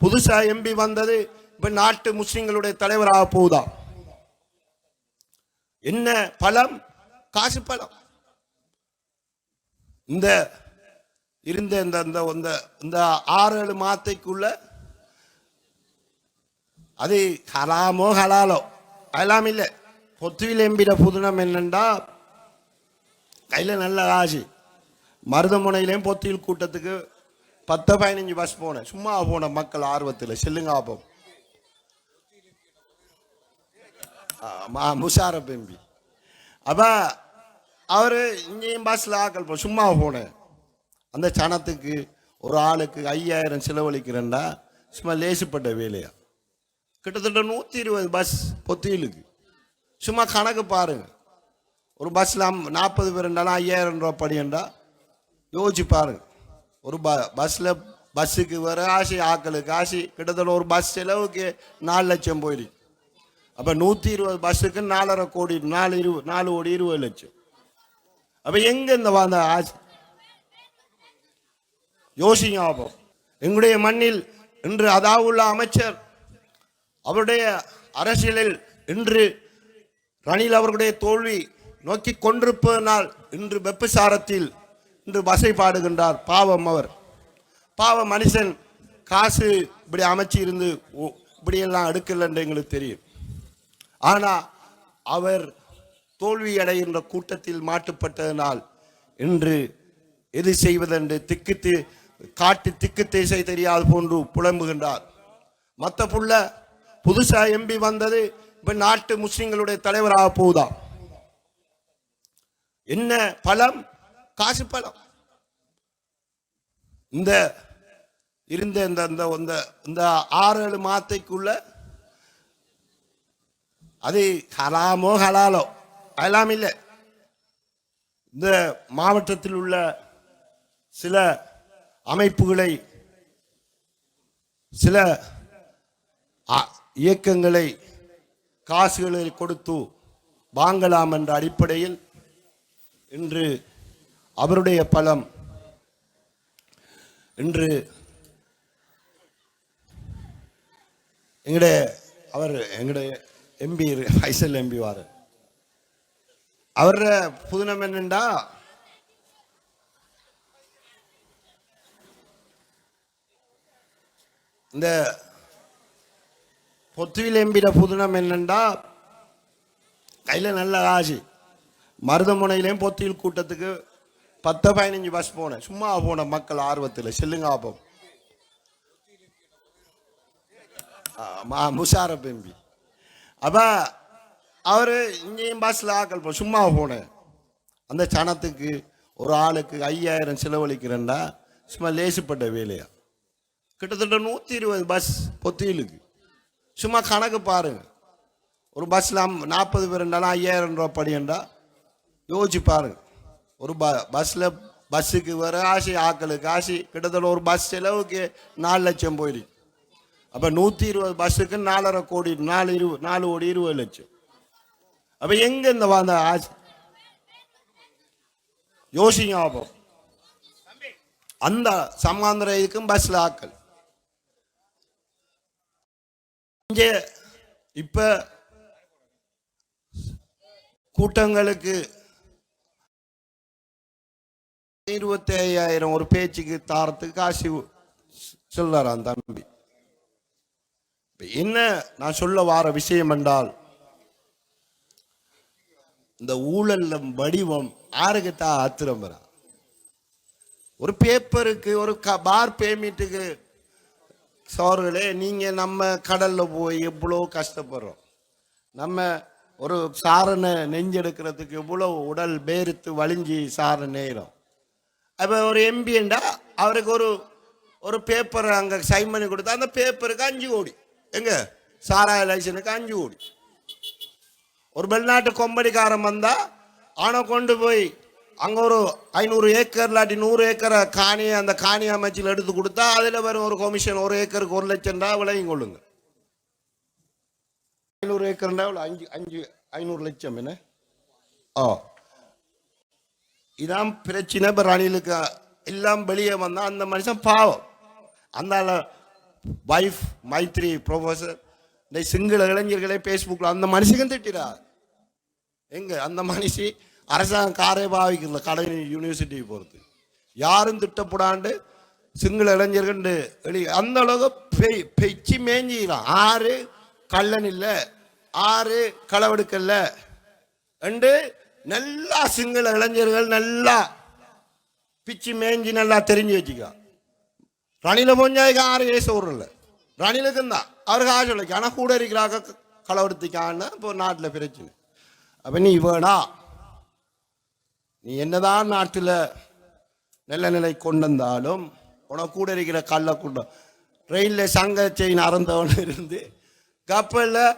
புதுசா எம்பி வந்தது இப்ப நாட்டு முஸ்லிம்களுடைய தலைவராக போகுதா? என்ன பலம் காசு பலம் இந்த இருந்த இந்த இந்த இந்த ஆறு ஏழு மாத்தைக்குள்ள அது ஹலாமோ ஹலாலோ. அதெல்லாம் இல்லை. பொத்துவில் எம்பிட புதுனம் என்னண்டா? கையில் நல்ல ராசி மருதமுனையிலையும் பொத்தியில் கூட்டத்துக்கு பத்து பதினஞ்சு பஸ் போனேன். சும்மா போன மக்கள் ஆர்வத்தில் செல்லுங்க ஆப்போம் ஆமா முஷாரப் எம்பி அப்ப இங்கேயும் பஸ்ஸில் ஆக்கள் போ சும்மா போனேன். அந்த சனத்துக்கு ஒரு ஆளுக்கு ஐயாயிரம் செலவழிக்கிறேன்டா. சும்மா லேசுப்பட்ட வேலையா. கிட்டத்தட்ட நூற்றி இருபது பஸ் பொத்தியிலுக்கு. சும்மா கணக்கு பாருங்க. ஒரு பஸ்ஸில் நாற்பது பேர் இருந்தாலும் ஐயாயிரம் ரூபா படியண்டா. யோசிச்சு பாருங்கள் ஒரு ப பஸ்ஸில் பஸ்ஸுக்கு வர ஆசி ஆக்களுக்கு ஆசி கிட்டத்தட்ட ஒரு பஸ் செலவுக்கு நாலு லட்சம் போயிடுச்சு அப்போ நூற்றி இருபது பஸ்ஸுக்கு நாலரை கோடி நாலு இருபது நாலு கோடி இருபது லட்சம். அப்போ எங்கே இந்த வந்த ஆசி? யோசிங்க ஆபம் எங்களுடைய மண்ணில் இன்று அதாவுள்ள அமைச்சர் அவருடைய அரசியலில் இன்று ரணில் அவர்களுடைய தோல்வி நோக்கி கொண்டிருப்பதனால் இன்று வெப்பசாரத்தில் என்று வசை பாடுகின்றார் பாவம் அவர். பாவ மனுஷன் காசு இப்படி அமைச்சு இருந்து ஓ- இப்படியெல்லாம் எடுக்கலன்னு எங்களுக்கு தெரியும். ஆனா அவர் தோல்வி அடைகின்ற கூட்டத்தில் மாட்டுப்பட்டதனால் இன்று எது செய்வதென்று திக்குத்து காட்டு திக்கு திசை தெரியாது போன்று புலம்புகின்றார். மற்ற புள்ள புதுசா எம்பி வந்தது இப்ப நாட்டு முஸ்லிம்களுடைய தலைவராக போகுதா என்ன பலம்? காசு பலம் இந்த இருந்த இந்த இந்த இந்த ஆறு ஏழு மாத்தைக்குள்ள அது ஹலாமோ ஹலாலோ அதெல்லாம் இல்லை. இந்த மாவட்டத்தில் உள்ள சில அமைப்புகளை சில அ- இயக்கங்களை காசுகளை கொடுத்து வாங்கலாம் என்ற அடிப்படையில் இன்று அவருடைய பலம். இன்று எங்களுடைய அவர் எங்களுடைய எம்பி ஐசல் எம்பி வாரு. அவர புதுனம் என்னண்டா? இந்த பொத்துவில் எம்பிட புதுனம் என்னண்டா? கையில் நல்ல காசு மருதமுனையிலையும் பொத்தியில் கூட்டத்துக்கு பத்து பதினஞ்சு பஸ் போனேன். சும்மா போன மக்கள் ஆர்வத்தில். செல்லுங்க ஆப்போம் ஆமா முஷாரப் எம்பி அப்ப அவரு இங்கேயும் பஸ்ல ஆக்கள் போ சும்மா போனேன். அந்த சனத்துக்கு ஒரு ஆளுக்கு ஐயாயிரம் செலவழிக்கிறேன்டா. சும்மா லேசுப்பட்ட வேலையா. கிட்டத்தட்ட நூற்றி இருபது பஸ் பொத்தியிலுக்கு. சும்மா கணக்கு பாருங்க. ஒரு பஸ்ல நாற்பது பேர் இருந்தாலும் ஐயாயிரம் ரூபா படியண்டா. யோசிச்சு பாருங்க. ஒரு ப பஸ்ஸில் பஸ்ஸுக்கு வர ஆசி ஆக்களுக்கு ஆசி கிட்டத்தட்ட ஒரு பஸ் செலவுக்கு நாலு லட்சம் போயிடுச்சு. அப்போ நூற்றி இருபது பஸ்ஸுக்கு நாலரை கோடி நாலு இருபது நாலு கோடி இருபது லட்சம். அப்போ எங்கே இந்த அந்த ஆசி யோசிங்க அப்போ அந்த சமாந்திர இதுக்கும் பஸ்ஸில் ஆக்கள். இங்கே இப்போ கூட்டங்களுக்கு இருபத்தி ஐயாயிரம் ஒரு பேச்சுக்கு தாரத்துக்கு காசு சொல்லுறான் தம்பி. என்ன நான் சொல்ல வார விஷயம் என்றால் இந்த ஊழல்ல வடிவம் யாருக்கு ஆத்திரம் வரா? ஒரு பேப்பருக்கு ஒரு க பார் பேமெண்ட்டுக்கு சோர்களே நீங்க நம்ம கடல்ல போய் எவ்வளோ கஷ்டப்படுறோம்? நம்ம ஒரு சாரனை நெஞ்செடுக்கிறதுக்கு எவ்வளோ உடல் பேருத்து வலிஞ்சி சார நேரம்? அப்போ ஒரு எம்பிண்டா அவருக்கு ஒரு ஒரு பேப்பர் அங்கே சைன் பண்ணி கொடுத்தா அந்த பேப்பருக்கு அஞ்சு கோடி. எங்க? சாராய லைசனுக்கு அஞ்சு கோடி. ஒரு வெளிநாட்டு கொம்படிக்காரன் வந்தா அவனை கொண்டு போய் அங்கே ஒரு ஐநூறு ஏக்கர் இல்லாட்டி நூறு ஏக்கரை காணியை அந்த காணி அமைச்சில் எடுத்து கொடுத்தா அதில் வரும் ஒரு கமிஷன் ஒரு ஏக்கருக்கு ஒரு லட்சம் ரூபா விளையும் கொள்ளுங்க. ஐநூறு ஏக்கர்னா அஞ்சு அஞ்சு ஐநூறு லட்சம் என்ன? ஓ இதான் பிரச்சனை இப்போ ரணிலுக்கு எல்லாம் வெளியே வந்தால் அந்த மனுஷன் பாவம். அந்த வைஃப் மைத்ரி ப்ரொஃபஸர் இந்த சிங்கள இளைஞர்களே ஃபேஸ்புக்கில் அந்த மனுஷன் திட்டிறார் எங்க? அந்த மனுஷி அரசாங்கம் காரே பாவிக்கல கடை யூனிவர்சிட்டி போகிறது யாரும் திட்டப்படாண்டு சிங்கள இளைஞர்கள் வெளி அந்த அளவுக்கு பெய் பெய்ச்சி மேஞ்சிக்கலாம் ஆறு கள்ளன் இல்லை ஆறு களவெடுக்கல்ல. ரெண்டு நல்லா சிங்கள இளைஞர்கள் நல்லா பிச்சு மேஞ்சி நல்லா தெரிஞ்சு வச்சுக்கா. ரணில பொஞ்சாய்க்கு ஆறு ஏச ஊரில். ரணிலுக்கும் தான் அவருக்கு ஆசை இல்லை ஆனால் கூட இருக்கிறாக்க களவெடுத்துக்கான்னு இப்போ நாட்டில் பிரச்சனை. அப்போ நீ வேணா. நீ என்னதான் நாட்டில் நல்ல நிலை கொண்டு வந்தாலும் உனக்கு கூட இருக்கிற கல்லை கொண்டு ட்ரெயினில் சங்க செயின் அறந்தவன் இருந்து கப்பலில்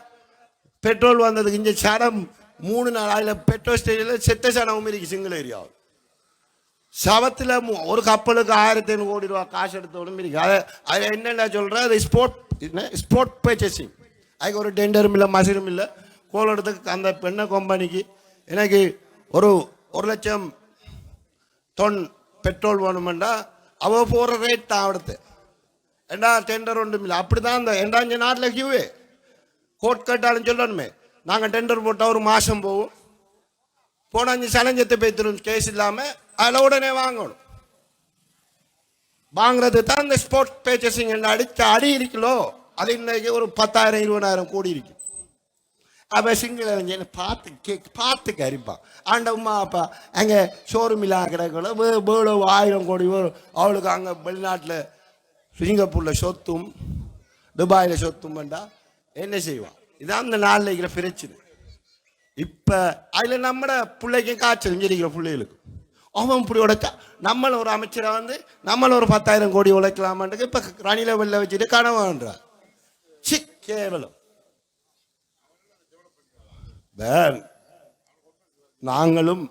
பெட்ரோல் வந்ததுக்கு இங்கே சடம் மூணு நாள் அதில் பெட்ரோல் ஸ்டேஷனில் செத்த சடமும் இருக்கு சிங்கிள் ஏரியாவில் சவத்தில் ஒரு கப்பலுக்கு ஆயிரத்தி ஐநூறு கோடி ரூபா காசு எடுத்தோடும் இருக்கு. அதை அது என்னென்ன சொல்கிறேன் அது ஸ்போர்ட் என்ன? ஸ்போர்ட் பர்ச்சேசிங் அதுக்கு ஒரு டெண்டரும் இல்லை மசிலும் இல்லை. கோல் எடுத்து அந்த பெண்ணை கம்பெனிக்கு எனக்கு ஒரு ஒரு லட்சம் தொன் பெட்ரோல் வேணுமெண்டா அவ போகிற ரேட் தான் அவடுத்து ஏண்டா டெண்டர் ஒன்றும் இல்லை. அப்படி தான் இந்த ஏண்டா நாட்டில் கியூவே கோட் கட்டாலும் சொல்லணுமே. நாங்கள் டெண்டர் போட்டால் ஒரு மாதம் போகும். போன அஞ்சு சலஞ்சத்தை பேத்துரும் கேஸ் இல்லாமல் அதில் உடனே வாங்கணும். வாங்குறது தான் இந்த ஸ்போர்ட் பேச்சஸிங் அடித்த அடி இருக்குல்லோ அது இன்னைக்கு ஒரு பத்தாயிரம் இருபதாயிரம் கோடி இருக்கு. அப்போ சிங்கிள் இளைஞன் பார்த்து கே பார்த்து கறிப்பான் ஆண்ட உமா அப்பா அங்கே ஷோரூம் இல்லா கிடக்கல. ஆயிரம் கோடி வரும் அவளுக்கு அங்கே வெளிநாட்டில் சிங்கப்பூரில் சொத்தும் துபாயில் சொத்தும் வேண்டா என்ன செய்வான்? இதான் அந்த நாளில் இருக்கிற பிரச்சனை. இப்போ அதில் நம்மட பிள்ளைக்கும் காய்ச்சல் இங்கே இருக்கிற பிள்ளைகளுக்கு. அவன் இப்படி உடைச்சா நம்மளை ஒரு அமைச்சரை வந்து நம்மளை ஒரு பத்தாயிரம் கோடி உழைக்கலாமான்றது இப்போ ரணில வெளில வச்சுட்டு கனவான்றார் சி கேவலம். நாங்களும்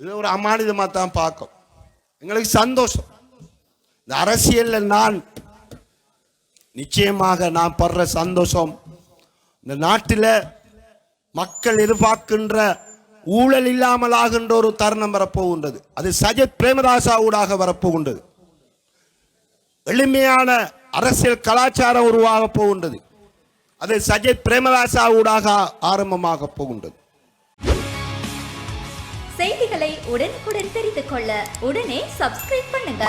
இது ஒரு அமானிதமாக தான் பார்க்கோம். எங்களுக்கு சந்தோஷம். இந்த அரசியலில் நான் நிச்சயமாக நான் படுற சந்தோஷம் இந்த நாட்டில் மக்கள் எதிர்பார்க்கின்ற ஊழல் இல்லாமல் ஆகின்ற ஒரு தருணம் வரப்போகின்றது. அது சஜித் பிரேமதாசா ஊடாக வரப்போகின்றது. எளிமையான அரசியல் கலாச்சாரம் உருவாக போகின்றது. அது சஜித் பிரேமதாசா ஊடாக ஆரம்பமாக போகின்றது. செய்திகளை உடனுக்குடன் தெரிந்து கொள்ள உடனே சப்ஸ்கிரைப் பண்ணுங்க.